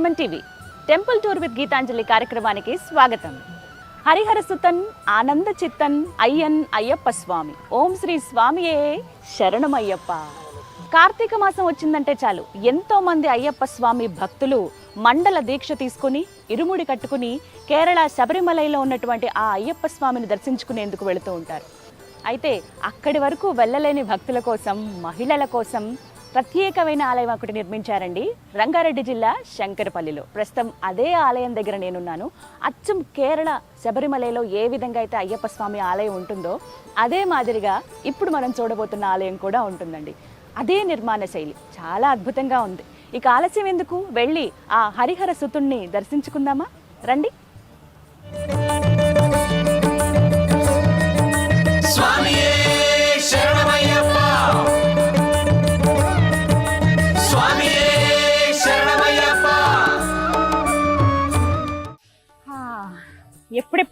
Suman TV. Temple tour with Geetanjali కార్యక్రమానికి స్వాగతం. హరిహర సుతన్ ఆనంద చిత్తన్ అయ్యన్ అయ్యప్ప స్వామి. ఓం శ్రీ స్వామియే శరణమయ్యప్ప. కార్తీక మాసం వచ్చిందంటే చాలు. ఎంతో మంది అయ్యప్ప స్వామి భక్తులు మండల దీక్ష తీసుకుని ఇరుముడి కట్టుకుని కేరళ శబరిమలైలో ఉన్నటువంటి ఆ అయ్యప్ప స్వామిని దర్శించుకునేందుకు వెళుతూ ఉంటారు. అయితే అక్కడి వరకు వెళ్ళలేని భక్తుల కోసం మహిళల కోసం ప్రత్యేకమైన ఆలయం ఒకటి నిర్మించారండి. రంగారెడ్డి జిల్లా శంకరపల్లిలో. ప్రస్తుతం అదే ఆలయం దగ్గర నేనున్నాను. అచ్చం కేరళ శబరిమలలో ఏ విధంగా అయితే అయ్యప్ప స్వామి ఆలయం ఉంటుందో అదే మాదిరిగా ఇప్పుడు మనం చూడబోతున్న ఆలయం కూడా ఉంటుందండి. అదే నిర్మాణ శైలి. చాలా అద్భుతంగా ఉంది. ఇక ఆలస్యం ఎందుకు? వెళ్ళి ఆ హరిహర సుతుణ్ణి దర్శించుకుందామా? రండి.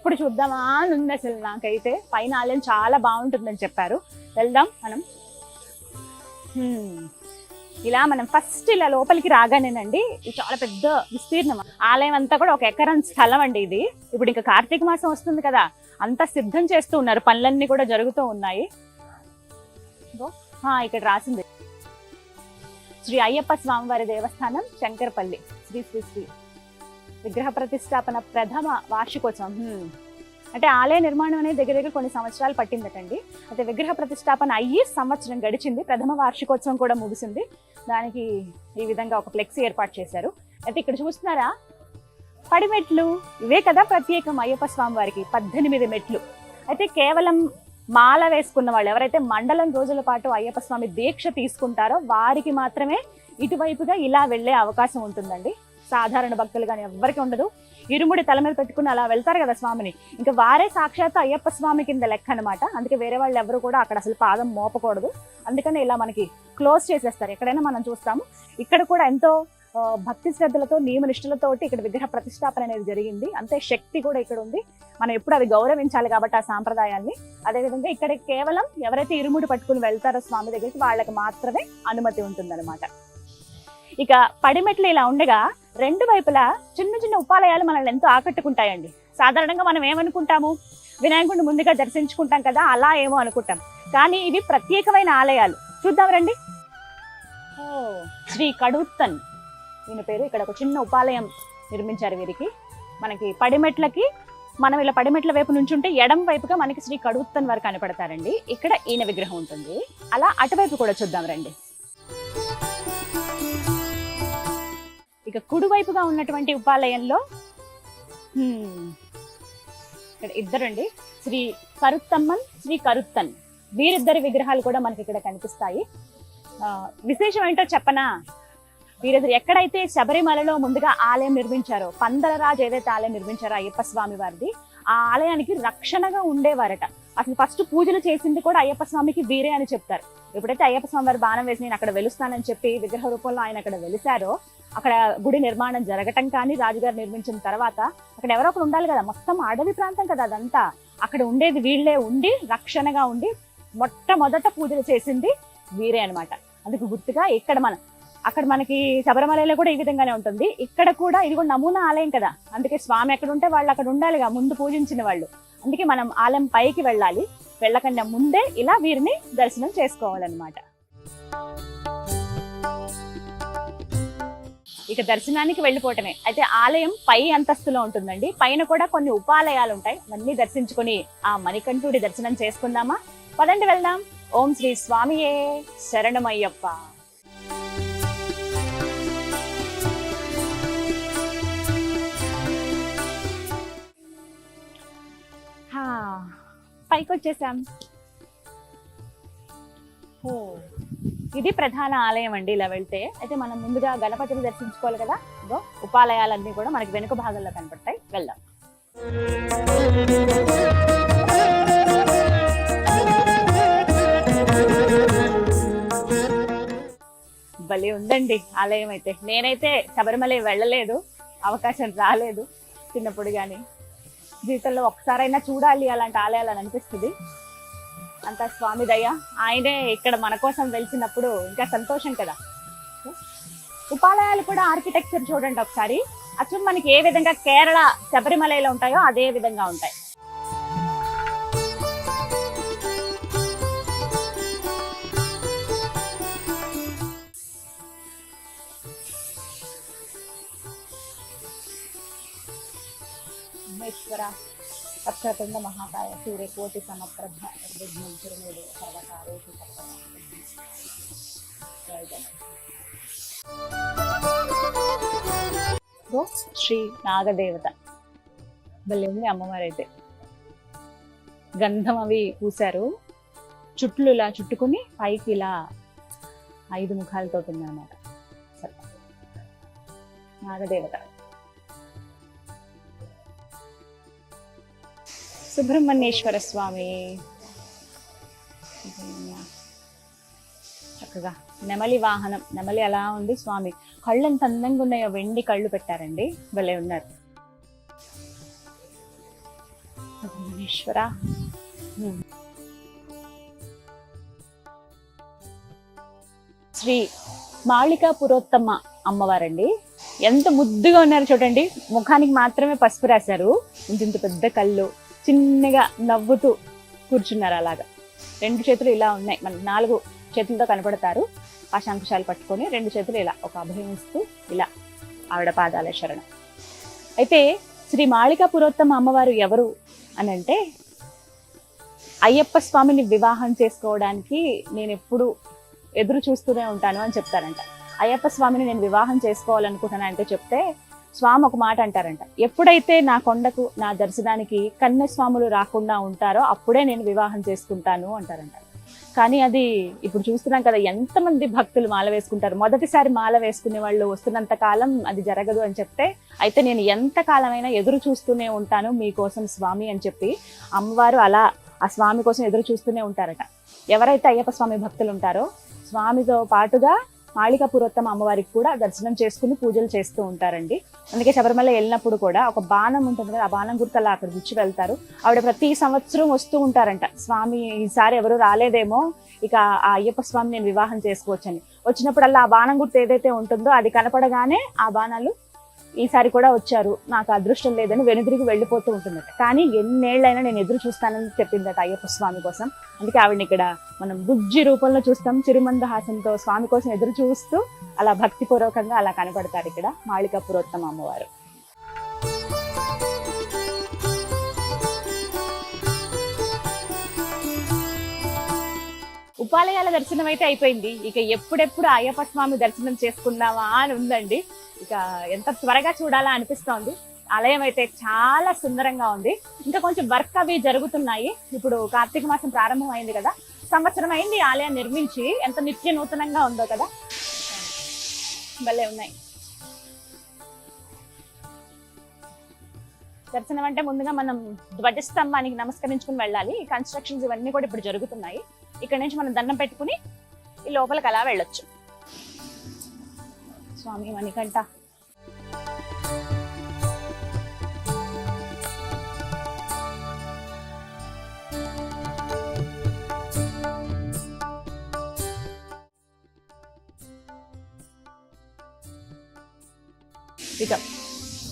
ఎప్పుడు చూద్దామా అని ఉంది అసలు నాకైతే. పైన ఆలయం చాలా బాగుంటుందని చెప్పారు. వెళ్దాం మనం. ఇలా మనం ఫస్ట్ ఇలా లోపలికి రాగానేనండి ఇది చాలా పెద్ద విస్తీర్ణం. ఆలయం అంతా కూడా ఒక ఎకరం స్థలం అండి ఇది. ఇప్పుడు ఇంకా కార్తీక మాసం వస్తుంది కదా అంతా సిద్ధం చేస్తూ ఉన్నారు. పనులన్నీ కూడా జరుగుతూ ఉన్నాయి. ఇక్కడ రాసింది. శ్రీ అయ్యప్ప స్వామివారి దేవస్థానం శంకరపల్లి. శ్రీ శ్రీ శ్రీ. విగ్రహ ప్రతిష్టాపన ప్రథమ వార్షికోత్సవం. అంటే ఆలయ నిర్మాణం అనేది దగ్గర దగ్గర కొన్ని సంవత్సరాలు పట్టిందటండి. అయితే విగ్రహ ప్రతిష్టాపన అయ్యి సంవత్సరం గడిచింది. ప్రథమ వార్షికోత్సవం కూడా ముగిసింది. దానికి ఈ విధంగా ఒక ఫ్లెక్సీ ఏర్పాటు చేశారు. అయితే ఇక్కడ చూస్తున్నారా? పడిమెట్లు ఇవే కదా ప్రత్యేకం అయ్యప్ప స్వామి వారికి. పద్దెనిమిది మెట్లు. అయితే కేవలం మాల వేసుకున్న వాళ్ళు ఎవరైతే మండలం రోజుల పాటు అయ్యప్ప స్వామి దీక్ష తీసుకుంటారో వారికి మాత్రమే ఇటువైపుగా ఇలా వెళ్ళే అవకాశం ఉంటుందండి. సాధారణ భక్తులు కానీ ఎవ్వరికి ఉండదు. ఇరుముడి తల మీద పెట్టుకుని అలా వెళ్తారు కదా స్వామిని. ఇంకా వారే సాక్షాత్ అయ్యప్ప స్వామి కింద లెక్క అనమాట అందుకే వేరే వాళ్ళు ఎవరు కూడా అక్కడ అసలు పాదం మోపకూడదు. అందుకని ఇలా మనకి క్లోజ్ చేసేస్తారు. ఎక్కడైనా మనం చూస్తాము. ఇక్కడ కూడా ఎంతో భక్తి శ్రద్ధలతో నియమ నిష్ఠలతోటి ఇక్కడ విగ్రహ ప్రతిష్టాపన అనేది జరిగింది. అంతే శక్తి కూడా ఇక్కడ ఉంది. మనం ఎప్పుడు అది గౌరవించాలి కాబట్టి ఆ సాంప్రదాయాన్ని. అదేవిధంగా ఇక్కడ కేవలం ఎవరైతే ఇరుముడి పట్టుకుని వెళ్తారో స్వామి దగ్గరికి వాళ్ళకి మాత్రమే అనుమతి ఉంటుందన్నమాట. ఇక పడిమెట్లు ఇలా ఉండగా రెండు వైపులా చిన్న చిన్న ఉపాలయాలు మనల్ని ఎంతో ఆకట్టుకుంటాయండి. సాధారణంగా మనం ఏమనుకుంటాము? వినాయకుడిని ముందుగా దర్శించుకుంటాం కదా అలా ఏమో అనుకుంటాం. కానీ ఇవి ప్రత్యేకమైన ఆలయాలు. చూద్దాం రండి. ఓ శ్రీ కడుత్తన్ ఈయన పేరు. ఇక్కడ ఒక చిన్న ఉపాలయం నిర్మించారు వీరికి. మనకి పడిమెట్లకి మనం ఇలా పడిమెట్ల వైపు నుంచుంటే ఎడం వైపుగా మనకి శ్రీ కడుత్తన్ వారు కనపడతారండి. ఇక్కడ ఈయన విగ్రహం ఉంటుంది. అలా అటువైపు కూడా చూద్దాం రండి. ఇక కుడివైపుగా ఉన్నటువంటి ఉపాలయంలో ఇక్కడ ఇద్దరండి. శ్రీ కరుత్తమ్మన్ శ్రీ కరుత్తన్. వీరిద్దరి విగ్రహాలు కూడా మనకి ఇక్కడ కనిపిస్తాయి. ఆ, విశేషం ఏంటో చెప్పనా? వీరిద్దరు ఎక్కడైతే శబరిమలలో ముందుగా ఆలయం నిర్మించారో పందలరాజు ఏదైతే ఆలయం నిర్మించారో అయ్యప్ప స్వామి వారిది ఆ ఆలయానికి రక్షణగా ఉండేవారట. అసలు ఫస్ట్ పూజలు చేసింది కూడా అయ్యప్ప స్వామికి వీరే అని చెప్తారు. ఎప్పుడైతే అయ్యప్ప స్వామి వారు బాణం వేసి నేను అక్కడ వెలుస్తానని చెప్పి విగ్రహ రూపంలో ఆయన అక్కడ వెలిశారో అక్కడ గుడి నిర్మాణం జరగటం కానీ రాజుగారు నిర్మించిన తర్వాత అక్కడ ఎవరో ఒకరు ఉండాలి కదా. మొత్తం అడవి ప్రాంతం కదా అదంతా. అక్కడ ఉండేది వీళ్ళే ఉండి రక్షణగా ఉండి మొట్టమొదట పూజలు చేసింది వీరే అన్నమాట. అందుకు గుర్తుగా ఇక్కడ మనం అక్కడ మనకి శబరిమలలో కూడా ఈ విధంగానే ఉంటుంది. ఇక్కడ కూడా ఇది కూడా నమూనా ఆలయం కదా. అందుకే స్వామి ఎక్కడ ఉంటే వాళ్ళు అక్కడ ఉండాలిగా ముందు పూజించిన వాళ్ళు. అందుకే మనం ఆలయం పైకి వెళ్ళాలి. వెళ్ళకుండా ముందే ఇలా వీరిని దర్శనం చేసుకోవాలన్నమాట. ఇక దర్శనానికి వెళ్ళిపోవటమే. అయితే ఆలయం పై అంతస్తులో ఉంటుందండి. పైన కూడా కొన్ని ఉపాలయాలు ఉంటాయి. అవన్నీ దర్శించుకొని ఆ మణికంఠుడి దర్శనం చేసుకుందామా? పదండి వెళ్దాం. ఓం శ్రీ స్వామియే శరణమయ్యప్ప. పైకి వచ్చేసాం ఓ. ఇది ప్రధాన ఆలయం అండి ఇలా వెళ్తే. అయితే మనం ముందుగా గణపతిని దర్శించుకోవాలి కదా? ఇదో ఉపాలయాలన్నీ కూడా మనకి వెనుక భాగంలో కనపడతాయి. వెళ్దాం. భలే ఉందండి ఆలయం అయితే. నేనైతే శబరిమల వెళ్ళలేదు. అవకాశం రాలేదు. చిన్నప్పుడు కానీ జీవితంలో ఒకసారైనా చూడాలి అలాంటి ఆలయాలు అని అనిపిస్తుంది. అంతా స్వామి దయ. ఆయనే ఇక్కడ మన కోసం వెలిసినప్పుడు ఇంకా సంతోషం కదా. ఉపాలయాలు కూడా ఆర్కిటెక్చర్ చూడండి ఒకసారి. అచ్చం మనకి ఏ విధంగా కేరళ శబరిమలలో ఉంటాయో అదే విధంగా ఉంటాయి. అక్షరపిండ మహాకాయ సూర్యకోటి సమప్రభ నిర్విఘ్నం చిరుమూడు సర్వకారేషు శ్రీ నాగదేవత భలే ఉంది అమ్మవారు అయితే గంధం అవి పూశారు. చుట్లు ఇలా చుట్టుకుని పైకి ఇలా ఐదు ముఖాలతో ఉందన్నమాట. అన్నమాట నాగదేవత. సుబ్రహ్మణ్యేశ్వర స్వామి. చక్కగా నెమలి వాహనం నెమలి అలా ఉంది స్వామి. కళ్ళు ఎంత అందంగా ఉన్నాయో వెండి కళ్ళు పెట్టారండి. భలే ఉన్నారు. సుబ్రహ్మణ్యేశ్వర. శ్రీ మాళికా పురోత్తమ్మ అమ్మవారండి. ఎంత ముద్దుగా ఉన్నారు చూడండి. ముఖానికి మాత్రమే పసుపు రాశారు. ఇంత ఇంత పెద్ద కళ్ళు. చిన్నగా నవ్వుతూ కూర్చున్నారు అలాగా. రెండు చేతులు ఇలా ఉన్నాయి. మన నాలుగు చేతులతో కనపడతారు. ఆ శంకుశాలు పట్టుకొని రెండు చేతులు ఇలా ఒక అభయం ఇస్తూ ఇలా ఆవిడ పాదాల శరణం. అయితే శ్రీ మాళికా పురోత్తమ అమ్మవారు ఎవరు అని అంటే అయ్యప్ప స్వామిని వివాహం చేసుకోవడానికి నేను ఎప్పుడు ఎదురు చూస్తూనే ఉంటాను అని చెప్తారంట. అయ్యప్ప స్వామిని నేను వివాహం చేసుకోవాలనుకుంటున్నాను అంటే చెప్తే స్వామి ఒక మాట అంటారంట. ఎప్పుడైతే నా కొండకు నా దర్శనానికి కన్య స్వాములు రాకుండా ఉంటారో అప్పుడే నేను వివాహం చేసుకుంటాను అంటారంట. కానీ అది ఇప్పుడు చూస్తున్నాం కదా ఎంతమంది భక్తులు మాల వేసుకుంటారు. మొదటిసారి మాల వేసుకునే వాళ్ళు వస్తున్నంత కాలం అది జరగదు అని చెప్తే అయితే నేను ఎంత కాలమైనా ఎదురు చూస్తూనే ఉంటాను మీకోసం స్వామి అని చెప్పి అమ్మవారు అలా ఆ స్వామి కోసం ఎదురు చూస్తూనే ఉంటారట. ఎవరైతే అయ్యప్ప స్వామి భక్తులు ఉంటారో స్వామితో పాటుగా మాళికా పురోత్తమ అమ్మవారికి కూడా దర్శనం చేసుకుని పూజలు చేస్తూ ఉంటారండి. అందుకే శబరిమల వెళ్ళినప్పుడు కూడా ఒక బాణం ఉంటుంది కదా ఆ బాణం గుర్తు అలా అక్కడ గుచ్చి వెళ్తారు. ఆవిడ ప్రతి సంవత్సరం వస్తూ ఉంటారంట. స్వామి ఈసారి ఎవరు రాలేదేమో ఇక ఆ అయ్యప్ప స్వామి నేను వివాహం చేసుకోవచ్చని. వచ్చినప్పుడల్లా ఆ బాణం గుర్తు ఏదైతే ఉంటుందో అది కనపడగానే ఆ బాణాలు ఈసారి కూడా వచ్చారు. నాకు అదృష్టం లేదని వెనుదిరిగి వెళ్ళిపోతూ ఉంటుందట. కానీ ఎన్నేళ్ళైనా నేను ఎదురు చూస్తానని చెప్పిందట అయ్యప్ప స్వామి కోసం. అందుకే ఆవిడని ఇక్కడ మనం బుజ్జి రూపంలో చూస్తాం. చిరుమందహాసంతో స్వామి కోసం ఎదురు చూస్తూ అలా భక్తిపూర్వకంగా అలా కనపడతారు ఇక్కడ మాళిక పురోత్తమ అమ్మవారు. ఉపాలయాల దర్శనం అయితే అయిపోయింది. ఇక ఎప్పుడెప్పుడు అయ్యప్ప స్వామి దర్శనం చేసుకుందామా అని ఉందండి. ఇక ఎంత త్వరగా చూడాలా అనిపిస్తోంది. ఆలయం అయితే చాలా సుందరంగా ఉంది. ఇంకా కొంచెం వర్క్ అవి జరుగుతున్నాయి. ఇప్పుడు కార్తీక మాసం ప్రారంభం అయింది కదా. సంవత్సరం అయింది ఈ ఆలయం నిర్మించి. ఎంత నిత్య నూతనంగా ఉందో కదా. భలే ఉన్నాయి. దర్శనం అంటే ముందుగా మనం ధ్వజస్తంభానికి నమస్కరించుకుని వెళ్ళాలి. కన్స్ట్రక్షన్స్ ఇవన్నీ కూడా ఇప్పుడు జరుగుతున్నాయి. ఇక్కడ నుంచి మనం దండం పెట్టుకుని ఈ లోపలికి అలా వెళ్ళొచ్చు. స్వామి మణికంఠ. ఇక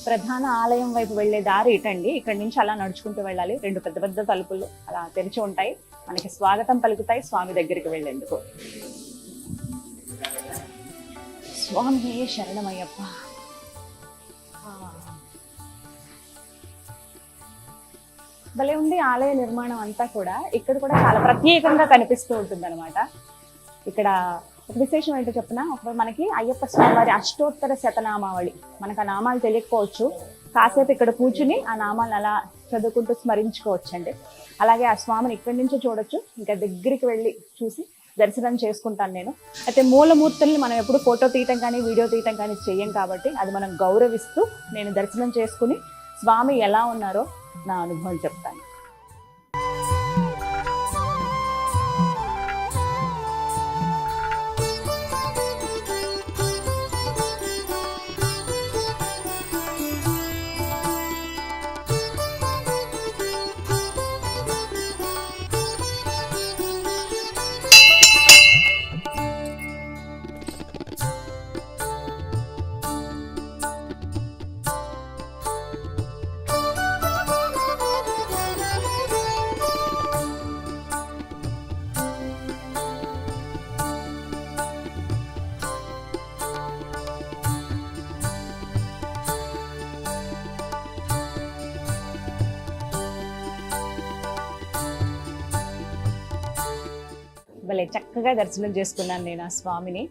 ప్రధాన ఆలయం వైపు వెళ్ళే దారి ఇటండి. ఇక్కడి నుంచి అలా నడుచుకుంటూ వెళ్ళాలి. రెండు పెద్ద పెద్ద తలుపులు అలా తెరిచి ఉంటాయి. మనకి స్వాగతం పలుకుతాయి స్వామి దగ్గరికి వెళ్ళేందుకు. స్వామియే శరణమయ్యప్ప. భలే ఉంది ఆలయ నిర్మాణం అంతా కూడా. ఇక్కడ కూడా చాలా ప్రత్యేకంగా కనిపిస్తూ ఉంటుంది ఇక్కడ ఒక విశేషం ఏంటో చెప్పిన? మనకి అయ్యప్ప స్వామి వారి అష్టోత్తర శతనామావళి. మనకు ఆ నామాలు తెలియకపోవచ్చు. కాసేపు ఇక్కడ కూర్చుని ఆ నామాలు అలా చదువుకుంటూ స్మరించుకోవచ్చు అండి అలాగే ఆ స్వామిని ఇక్కడి నుంచి చూడొచ్చు. ఇంకా దగ్గరికి వెళ్ళి చూసి దర్శనం చేసుకుంటాను నేను. అయితే మూలమూర్తుల్ని మనం ఎప్పుడు ఫోటో తీయటం కానీ వీడియో తీయటం కానీ చెయ్యం కాబట్టి అది మనం గౌరవిస్తూ నేను దర్శనం చేసుకుని స్వామి ఎలా ఉన్నారో నా అనుభవం చెప్తాను. చక్కగా దర్శనం చేసుకున్నాను నేను ఆ స్వామిని.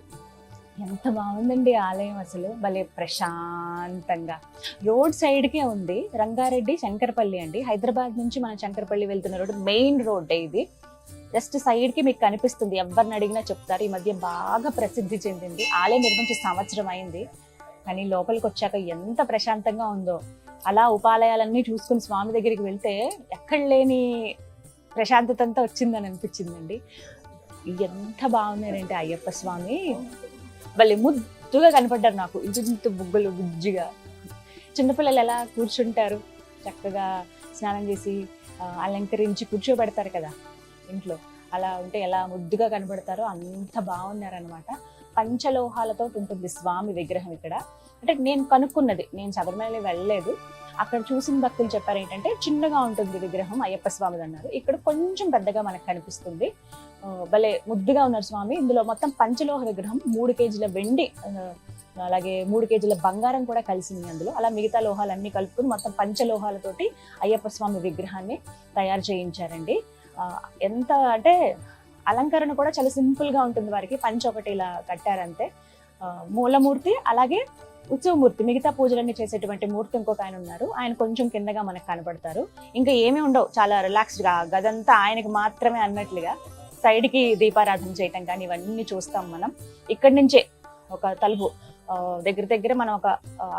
ఎంత బాగుందండి ఆలయం అసలు. భలే ప్రశాంతంగా. రోడ్ సైడ్కే ఉంది. రంగారెడ్డి శంకరపల్లి అండి. హైదరాబాద్ నుంచి మనం శంకరపల్లి వెళ్తున్న రోడ్ మెయిన్ రోడ్ ఇది. జస్ట్ సైడ్కి మీకు కనిపిస్తుంది. ఎవరిని అడిగినా చెప్తారు. ఈ మధ్య బాగా ప్రసిద్ధి చెందింది. ఆలయం నిర్మించి సంవత్సరం అయింది. కానీ లోపలికి వచ్చాక ఎంత ప్రశాంతంగా ఉందో. అలా ఉపాలయాలన్నీ చూసుకుని స్వామి దగ్గరికి వెళ్తే ఎక్కడ లేని ప్రశాంతత అంతా వచ్చిందని అనిపించిందండి. ఎంత బాగున్నారంటే అయ్యప్ప స్వామి. భలే ముద్దుగా కనపడ్డారు నాకు. ఇంత బుగ్గలు బుజ్జిగా. చిన్నపిల్లలు ఎలా కూర్చుంటారు? చక్కగా స్నానం చేసి అలంకరించి కూర్చోబెడతారు కదా ఇంట్లో. అలా ఉంటే ఎలా ముద్దుగా కనబడతారో అంత బాగున్నారనమాట పంచలోహాలతో ఉంటుంది స్వామి విగ్రహం ఇక్కడ. అంటే నేను కనుక్కున్నది. నేను శబరిమల వెళ్ళలేదు. అక్కడ చూసిన భక్తులు చెప్పారు ఏంటంటే చిన్నగా ఉంటుంది విగ్రహం అయ్యప్ప స్వామిది అన్నారు. ఇక్కడ కొంచెం పెద్దగా మనకు కనిపిస్తుంది. భలే ముద్దుగా ఉన్నారు స్వామి. ఇందులో మొత్తం పంచలోహ విగ్రహం మూడు కేజీల వెండి అలాగే మూడు కేజీల బంగారం కూడా కలిసింది అందులో. అలా మిగతా లోహాలన్నీ కలుపుకుని మొత్తం పంచలోహాలతోటి అయ్యప్ప స్వామి విగ్రహాన్ని తయారు చేయించారండి. ఎంత అంటే అలంకరణ కూడా చాలా సింపుల్గా ఉంటుంది వారికి. పంచ ఒకటి ఇలా కట్టారంతే. మూలమూర్తి అలాగే ఉత్సవమూర్తి మిగతా పూజలన్నీ చేసేటువంటి మూర్తి ఇంకొక ఆయన ఉన్నారు. ఆయన కొంచెం కిందగా మనకు కనబడతారు ఇంకా ఏమీ ఉండవు. చాలా రిలాక్స్డ్గా గదంతా ఆయనకి మాత్రమే అన్నట్లుగా. సైడ్కి దీపారాధన చేయటం కానీ ఇవన్నీ చూస్తాం మనం. ఇక్కడి నుంచే ఒక తలుపు దగ్గర దగ్గర మనం ఒక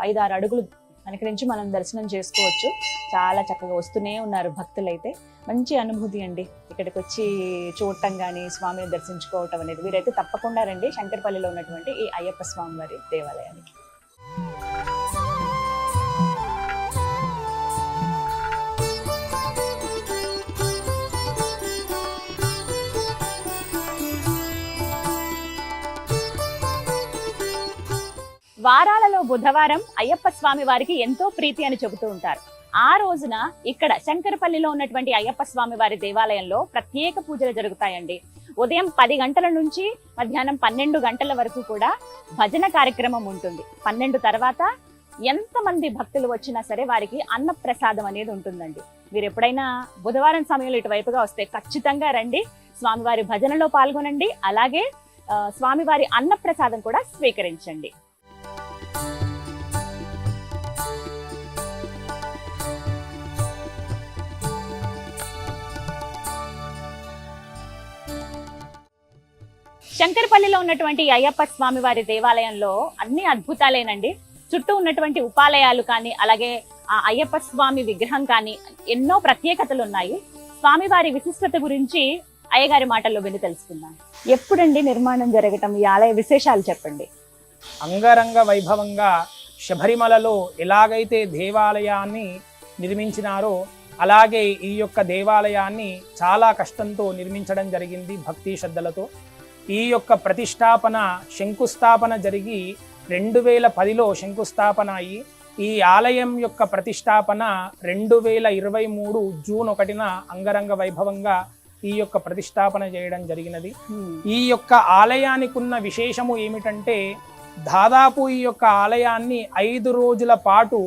ఐదు ఆరు అడుగులు వెనక నుంచి మనం దర్శనం చేసుకోవచ్చు. చాలా చక్కగా వస్తూనే ఉన్నారు భక్తులైతే. మంచి అనుభూతి అండి. ఇక్కడికి వచ్చి చూడటం కానీ స్వామిని దర్శించుకోవటం అనేది వీరైతే తప్పకుండా రండి. శంకరపల్లిలో ఉన్నటువంటి ఈ అయ్యప్ప స్వామి వారి దేవాలయానికి. వారాలలో బుధవారం అయ్యప్ప స్వామి వారికి ఎంతో ప్రీతి అని చెబుతూ ఉంటారు. ఆ రోజున ఇక్కడ శంకరపల్లిలో ఉన్నటువంటి అయ్యప్ప స్వామి వారి దేవాలయంలో ప్రత్యేక పూజలు జరుగుతాయండి. ఉదయం పది గంటల నుంచి మధ్యాహ్నం పన్నెండు గంటల వరకు కూడా భజన కార్యక్రమం ఉంటుంది. పన్నెండు తర్వాత ఎంతమంది భక్తులు వచ్చినా సరే వారికి అన్న ప్రసాదం అనేది ఉంటుందండి. మీరు ఎప్పుడైనా బుధవారం సమయంలో ఇటువైపుగా వస్తే ఖచ్చితంగా రండి స్వామివారి భజనలో పాల్గొనండి అలాగే ఆ, స్వామివారి అన్న ప్రసాదం కూడా స్వీకరించండి. శంకరపల్లిలో ఉన్నటువంటి అయ్యప్ప స్వామి వారి దేవాలయంలో అన్ని అద్భుతాలేనండి. చుట్టూ ఉన్నటువంటి ఉపాలయాలు కానీ అలాగే ఆ అయ్యప్ప స్వామి విగ్రహం కానీ ఎన్నో ప్రత్యేకతలు ఉన్నాయి స్వామివారి విశిష్టత గురించి అయ్యగారి మాటల్లో విని తెలుసుకుందాం. ఎప్పుడండి నిర్మాణం జరగటం? ఈ ఆలయ విశేషాలు చెప్పండి. అంగరంగ వైభవంగా శబరిమలలో ఎలాగైతే దేవాలయాన్ని నిర్మించినారో అలాగే ఈ యొక్క దేవాలయాన్ని చాలా కష్టంతో నిర్మించడం జరిగింది భక్తి శ్రద్ధలతో. ఈ యొక్క ప్రతిష్టాపన శంకుస్థాపన జరిగి రెండు వేల పదిలో శంకుస్థాపన అయ్యి ఈ ఆలయం యొక్క ప్రతిష్టాపన రెండు వేల ఇరవై మూడు జూన్ ఒకటిన అంగరంగ వైభవంగా ఈ యొక్క ప్రతిష్టాపన చేయడం జరిగినది. ఈ యొక్క ఆలయానికి ఉన్న విశేషము ఏమిటంటే దాదాపు ఈ యొక్క ఆలయాన్ని ఐదు రోజుల పాటు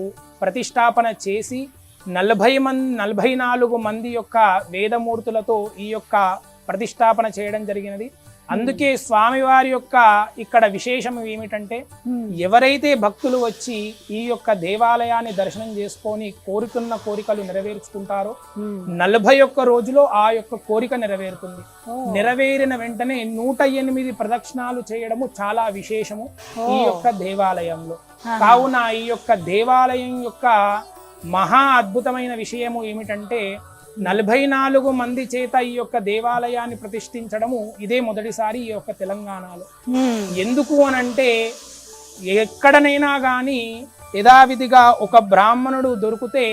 ప్రతిష్టాపన చేసి నలభై మంది నలభై నాలుగు మంది యొక్క వేదమూర్తులతో ఈ యొక్క ప్రతిష్టాపన చేయడం జరిగినది. అందుకే స్వామివారి యొక్క ఇక్కడ విశేషం ఏమిటంటే ఎవరైతే భక్తులు వచ్చి ఈ యొక్క దేవాలయాన్ని దర్శనం చేసుకొని కోరుకున్న కోరికలు నెరవేర్చుకుంటారో నలభై ఒక్క రోజులో ఆ యొక్క కోరిక నెరవేరుతుంది. నెరవేరిన వెంటనే నూట ఎనిమిది ప్రదక్షిణాలు చేయడము చాలా విశేషము ఈ యొక్క దేవాలయంలో. కావున ఈ యొక్క దేవాలయం యొక్క మహా అద్భుతమైన విషయము ఏమిటంటే నలభై నాలుగు మంది చేత ఈ యొక్క దేవాలయాన్ని ప్రతిష్ఠించడము ఇదే మొదటిసారి ఈ యొక్క తెలంగాణలో. ఎందుకు అనంటే ఎక్కడనైనా కానీ యథావిధిగా ఒక బ్రాహ్మణుడు దొరికితే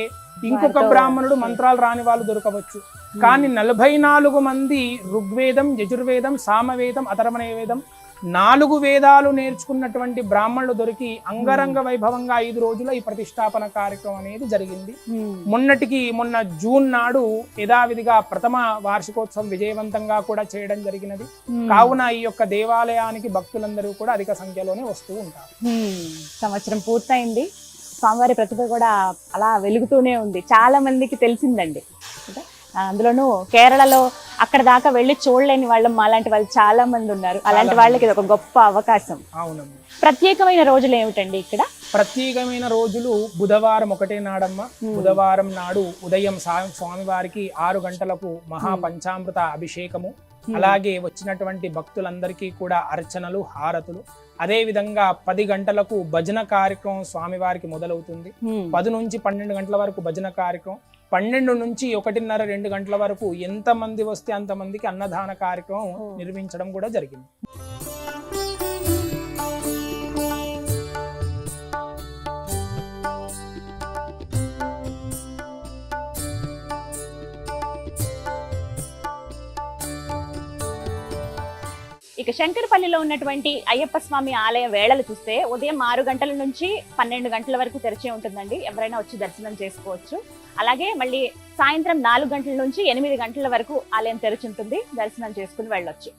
ఇంకొక బ్రాహ్మణుడు మంత్రాలు రాని వాళ్ళు దొరకవచ్చు. కానీ నలభై నాలుగు మంది ఋగ్వేదం యజుర్వేదం సామవేదం అధర్వణ వేదం నాలుగు వేదాలు నేర్చుకున్నటువంటి బ్రాహ్మణులు దొరికి అంగరంగ వైభవంగా ఐదు రోజుల ఈ ప్రతిష్టాపన కార్యక్రమం అనేది జరిగింది. మొన్నటికి మొన్న జూన్ నాడు యథావిధిగా ప్రథమ వార్షికోత్సవం విజయవంతంగా కూడా చేయడం జరిగినది. కావున ఈ యొక్క దేవాలయానికి భక్తులందరూ కూడా అధిక సంఖ్యలోనే వస్తూ ఉంటారు. సంవత్సరం పూర్తయింది. స్వామివారి ప్రతిభ కూడా అలా వెలుగుతూనే ఉంది. చాలా మందికి తెలిసిందండి. అందులోనూ కేరళలో అక్కడ దాకా వెళ్ళి చూడలేని వాళ్ళం మాలాంటి వాళ్ళు చాలా మంది ఉన్నారు. అలాంటి వాళ్ళకి ఇది ఒక గొప్ప అవకాశం. అవునమ్మా. ప్రత్యేకమైన రోజులు ఏమిటండి ఇక్కడ? ప్రత్యేకమైన రోజులు బుధవారం ఒకటే నాడమ్మ. బుధవారం నాడు ఉదయం స్వామివారికి ఆరు గంటలకు మహాపంచామృత అభిషేకము. అలాగే వచ్చినటువంటి భక్తులందరికీ కూడా అర్చనలు హారతులు. అదే విధంగా పది గంటలకు భజన కార్యక్రమం స్వామివారికి మొదలవుతుంది. పది నుంచి పన్నెండు గంటల వరకు భజన కార్యక్రమం. పన్నెండు నుంచి ఒకటిన్నర రెండు గంటల వరకు ఎంత మంది వస్తే అంతమందికి అన్నదాన కార్యక్రమం. నిర్మించడం కూడా జరిగింది ఇక శంకరపల్లిలో ఉన్నటువంటి అయ్యప్ప స్వామి ఆలయ వేళలు చూస్తే ఉదయం ఆరు గంటల నుంచి పన్నెండు గంటల వరకు తెరిచే ఉంటుందండి. ఎవరైనా వచ్చి దర్శనం చేసుకోవచ్చు. అలాగే మళ్ళీ సాయంత్రం నాలుగు గంటల నుంచి ఎనిమిది గంటల వరకు ఆలయం తెరిచి ఉంటుంది. దర్శనం చేసుకుని వెళ్ళొచ్చు.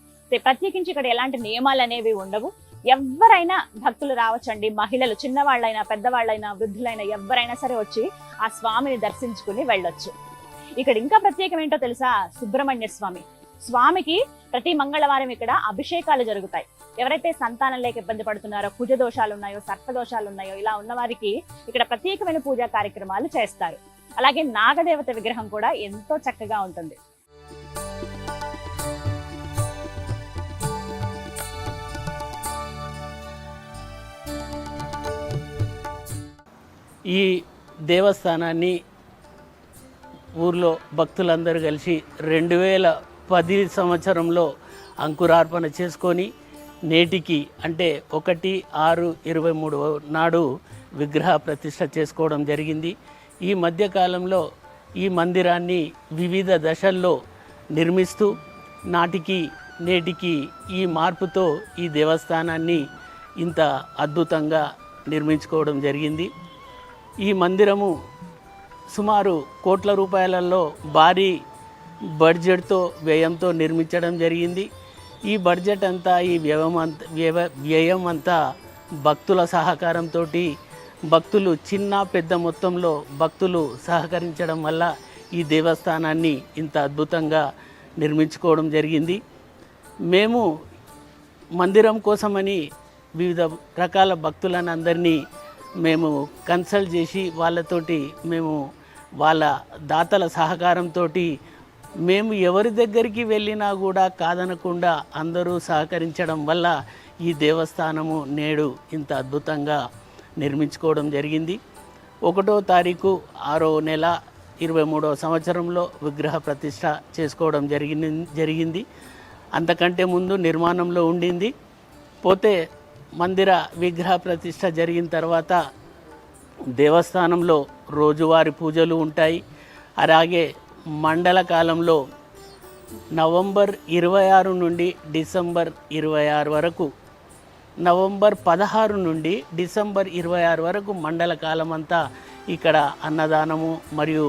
ప్రత్యేకించి ఇక్కడ ఎలాంటి నియమాలు అనేవి ఉండవు. ఎవరైనా భక్తులు రావచ్చండి. మహిళలు చిన్నవాళ్ళైనా పెద్దవాళ్ళైనా వృద్ధులైనా ఎవరైనా సరే వచ్చి ఆ స్వామిని దర్శించుకుని వెళ్ళొచ్చు. ఇక్కడ ఇంకా ప్రత్యేకం ఏంటో తెలుసా? సుబ్రహ్మణ్య స్వామి. స్వామికి ప్రతి మంగళవారం ఇక్కడ అభిషేకాలు జరుగుతాయి. ఎవరైతే సంతానం లేక ఇబ్బంది పడుతున్నారో కుజ దోషాలు ఉన్నాయో సర్ప దోషాలు ఉన్నాయో ఇలా ఉన్న వారికి ఇక్కడ ప్రత్యేకమైన పూజా కార్యక్రమాలు చేస్తారు. అలాగే నాగదేవత విగ్రహం కూడా ఎంతో చక్కగా ఉంటుంది. ఈ దేవస్థానాన్ని ఊర్లో భక్తులందరూ కలిసి రెండు వేల పది సంవత్సరంలో అంకురార్పణ చేసుకొని నేటికి అంటే ఒకటి ఆరు ఇరవై మూడు నాడు విగ్రహ ప్రతిష్ట చేసుకోవడం జరిగింది. ఈ మధ్యకాలంలో ఈ మందిరాన్ని వివిధ దశల్లో నిర్మిస్తూ నాటికి నేటికి ఈ మార్పుతో ఈ దేవస్థానాన్ని ఇంత అద్భుతంగా నిర్మించుకోవడం జరిగింది. ఈ మందిరము సుమారు కోట్ల రూపాయలలో భారీ బడ్జెట్తో వ్యయంతో నిర్మించడం జరిగింది. ఈ బడ్జెట్ అంతా ఈ వ్యయం అంత వ్యవ వ్యయం అంతా భక్తుల సహకారంతో భక్తులు చిన్న పెద్ద మొత్తంలో భక్తులు సహకరించడం వల్ల ఈ దేవస్థానాన్ని ఇంత అద్భుతంగా నిర్మించుకోవడం జరిగింది. మేము మందిరం కోసమని వివిధ రకాల భక్తులను అందరినీ మేము కన్సల్ట్ చేసి వాళ్ళతోటి మేము వాళ్ళ దాతల సహకారంతో మేము ఎవరి దగ్గరికి వెళ్ళినా కూడా కాదనకుండా అందరూ సహకరించడం వల్ల ఈ దేవస్థానము నేడు ఇంత అద్భుతంగా నిర్మించుకోవడం జరిగింది. ఒకటో తారీఖు ఆరో నెల ఇరవై మూడవ సంవత్సరంలో విగ్రహ ప్రతిష్ట చేసుకోవడం జరిగింది జరిగింది. అంతకంటే ముందు నిర్మాణంలో ఉండింది. పోతే మందిర విగ్రహ ప్రతిష్ట జరిగిన తర్వాత దేవస్థానంలో రోజువారి పూజలు ఉంటాయి. అలాగే మండల కాలంలో నవంబర్ ఇరవై ఆరు నుండి డిసెంబర్ ఇరవై ఆరు వరకు నవంబర్ పదహారు నుండి డిసెంబర్ ఇరవై ఆరు వరకు మండల కాలం అంతా ఇక్కడ అన్నదానము మరియు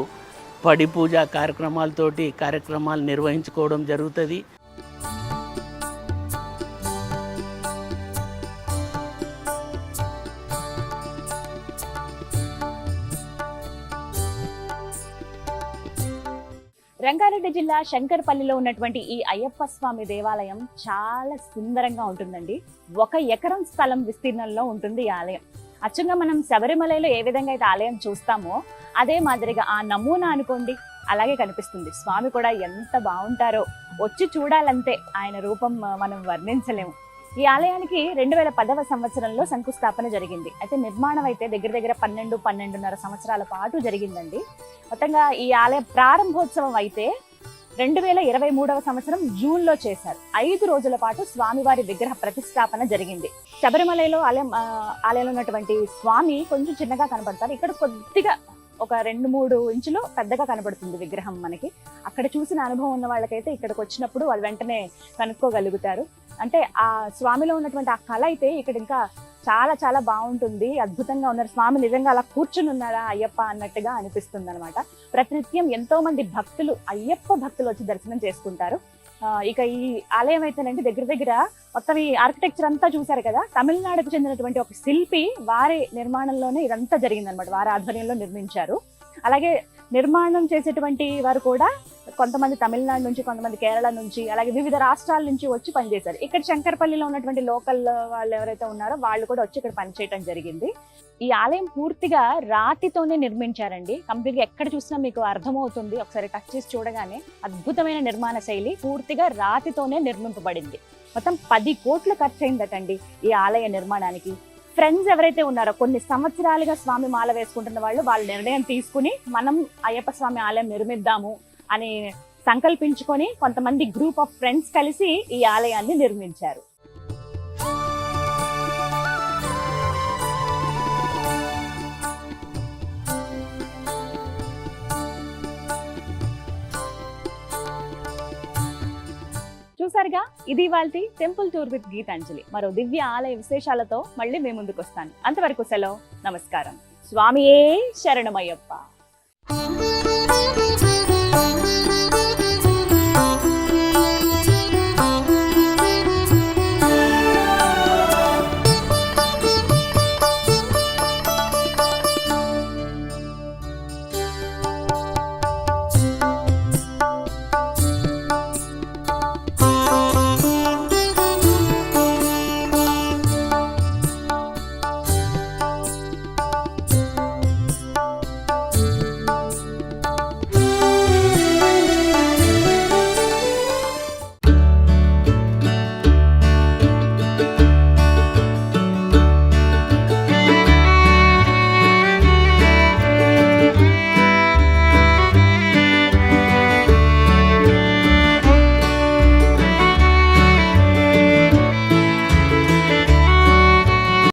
పడి పూజ కార్యక్రమాలతోటి కార్యక్రమాలు నిర్వహించుకోవడం జరుగుతుంది. రంగారెడ్డి జిల్లా శంకర్పల్లిలో ఉన్నటువంటి ఈ అయ్యప్ప స్వామి దేవాలయం చాలా సుందరంగా ఉంటుందండి. ఒక ఎకరం స్థలం విస్తీర్ణంలో ఉంటుంది ఈ ఆలయం. అచ్చంగా మనం శబరిమలలో ఏ విధంగా అయితే ఆలయం చూస్తామో అదే మాదిరిగా ఆ నమూనా అనుకోండి అలాగే కనిపిస్తుంది. స్వామి కూడా ఎంత బాగుంటారో వచ్చి చూడాలంతే ఆయన రూపం మనం వర్ణించలేము. ఈ ఆలయానికి రెండు వేల పదవ సంవత్సరంలో శంకుస్థాపన జరిగింది. అయితే నిర్మాణం అయితే దగ్గర దగ్గర పన్నెండు పన్నెండున్నర సంవత్సరాల పాటు జరిగిందండి. మొత్తంగా ఈ ఆలయ ప్రారంభోత్సవం అయితే రెండు వేల ఇరవై మూడవ సంవత్సరం జూన్లో చేశారు. ఐదు రోజుల పాటు స్వామివారి విగ్రహ ప్రతిష్టాపన జరిగింది. శబరిమలలో ఆలయం ఆలయంలో ఉన్నటువంటి స్వామి కొంచెం చిన్నగా కనబడతారు ఇక్కడ కొద్దిగా ఒక రెండు మూడు ఇంచులు పెద్దగా కనబడుతుంది విగ్రహం మనకి. అక్కడ చూసిన అనుభవం ఉన్న వాళ్ళకైతే ఇక్కడికి వచ్చినప్పుడు వాళ్ళు వెంటనే కనుక్కోగలుగుతారు. అంటే ఆ స్వామిలో ఉన్నటువంటి ఆ కళ అయితే ఇక్కడ ఇంకా చాలా చాలా బాగుంటుంది. అద్భుతంగా ఉన్నారు. స్వామి నిజంగా అలా కూర్చుని ఉన్నారా అయ్యప్ప అన్నట్టుగా అనిపిస్తుంది అనమాట ప్రతినిత్యం ఎంతో మంది భక్తులు అయ్యప్ప భక్తులు వచ్చి దర్శనం చేసుకుంటారు. ఆ, ఇక ఈ ఆలయం అయితేనండి దగ్గర దగ్గర మొత్తం ఈ ఆర్కిటెక్చర్ అంతా చూసారు కదా. తమిళనాడుకు చెందినటువంటి ఒక శిల్పి వారి నిర్మాణంలోనే ఇదంతా జరిగిందనమాట వారి ఆధ్వర్యంలో నిర్మించారు. అలాగే నిర్మాణం చేసేటువంటి వారు కూడా కొంతమంది తమిళనాడు నుంచి కొంతమంది కేరళ నుంచి అలాగే వివిధ రాష్ట్రాల నుంచి వచ్చి పనిచేశారు. ఇక్కడ శంకరపల్లిలో ఉన్నటువంటి లోకల్ వాళ్ళు ఎవరైతే ఉన్నారో వాళ్ళు కూడా వచ్చి ఇక్కడ పనిచేయటం జరిగింది. ఈ ఆలయం పూర్తిగా రాతితోనే నిర్మించారండి. కంప్లీట్గా ఎక్కడ చూసినా మీకు అర్థమవుతుంది. ఒకసారి టచ్ చేసి చూడగానే అద్భుతమైన నిర్మాణ శైలి పూర్తిగా రాతితోనే నిర్మింపబడింది. మొత్తం పది కోట్లు ఖర్చు అయిందటండి ఈ ఆలయ నిర్మాణానికి. ఫ్రెండ్స్ ఎవరైతే ఉన్నారో కొన్ని సంవత్సరాలుగా స్వామి మాల వేసుకుంటున్న వాళ్ళు వాళ్ళ నిర్ణయం తీసుకుని మనం అయ్యప్ప స్వామి ఆలయం నిర్మిద్దాము అని సంకల్పించుకొని కొంతమంది గ్రూప్ ఆఫ్ ఫ్రెండ్స్ కలిసి ఈ ఆలయాన్ని నిర్మించారు. చూసారుగా ఇది వాళ్ళ టెంపుల్ టూర్ విత్ గీతాంజలి. మరో దివ్య ఆలయ విశేషాలతో మళ్ళీ మేము ముందుకు వస్తాను అంతవరకు సెలవు. నమస్కారం. స్వామియే శరణమయ్యప్ప.